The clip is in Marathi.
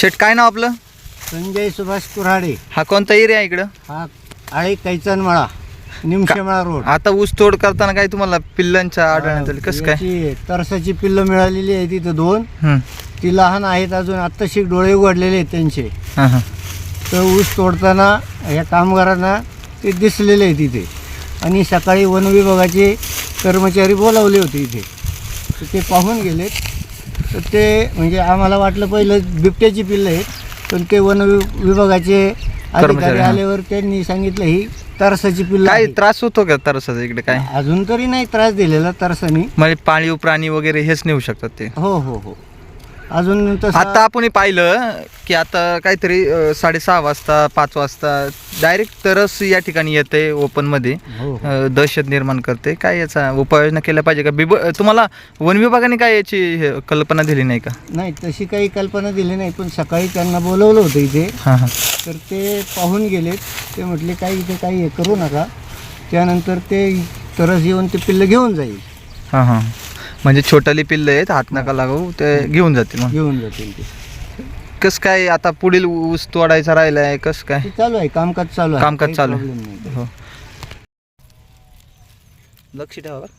शेट काय नाव आपलं? संजय सुभाष कुऱ्हाडे. हा कोणता एरिया आहे इकडं? हा आळे कैचनमळा निमशेमळा रोड. आता ऊस तोड करताना काय तुम्हाला पिल्लांच्या आढळण्यात आली? कसं काय? याची तरसाची पिल्लं मिळालेली आहे तिथं दोन. ती लहान आहेत अजून आत्ताशी डोळे उघडलेले आहेत त्यांचे. हा, हा. तर ऊस तोडताना या कामगारांना ते दिसलेले आहे तिथे आणि सकाळी वन विभागाचे कर्मचारी बोलावले होते इथे. तर ते पाहून गेलेत. तर ते म्हणजे आम्हाला वाटलं पहिलं बिबट्याची पिल्लं आहेत पण ते वन वि- विभागाचे अधिकारी कर्मचारी, हा. आल्यावर त्यांनी सांगितलं ही तरसाची पिल्लं काय. त्रास होतो का तरसाचा इकडे काय अजून तरी नाही त्रास दिलेला तरसानी म्हणजे पाळीव प्राणी वगैरे हेच नेऊ शकतात ते हो हो हो अजून तसं आता आपण हे पाहिलं की आता काहीतरी अं, साडेसहा वाजता पाच वाजता डायरेक्ट तरस या ठिकाणी येते ओपनमध्ये. हो हो. अं, दहशत निर्माण करते. काय याचा उपाययोजना केल्या पाहिजे का? बिब तुम्हाला वन विभागाने काय याची हे, कल्पना दिली नाही का? नाही तशी काही कल्पना दिली नाही पण सकाळी त्यांना बोलवलं होतं इथे. हां हां. तर ते पाहून गेलेत ते म्हटले काही इथे काही हे करू नका. त्यानंतर ते तरस येऊन ते पिल्लं घेऊन जाईल. हां हां. म्हणजे छोटाली पिल्लं आहेत हात नका लागू ते घेऊन जातील मग घेऊन जातील ते कसं काय आता पुढील ऊस तोडायचा राहिला आहे कसं काय ते चालू आहे कामकाज चालू आहे कामकाज काही चालू आहे. problem नाही. हो लक्ष ठेवा बरं.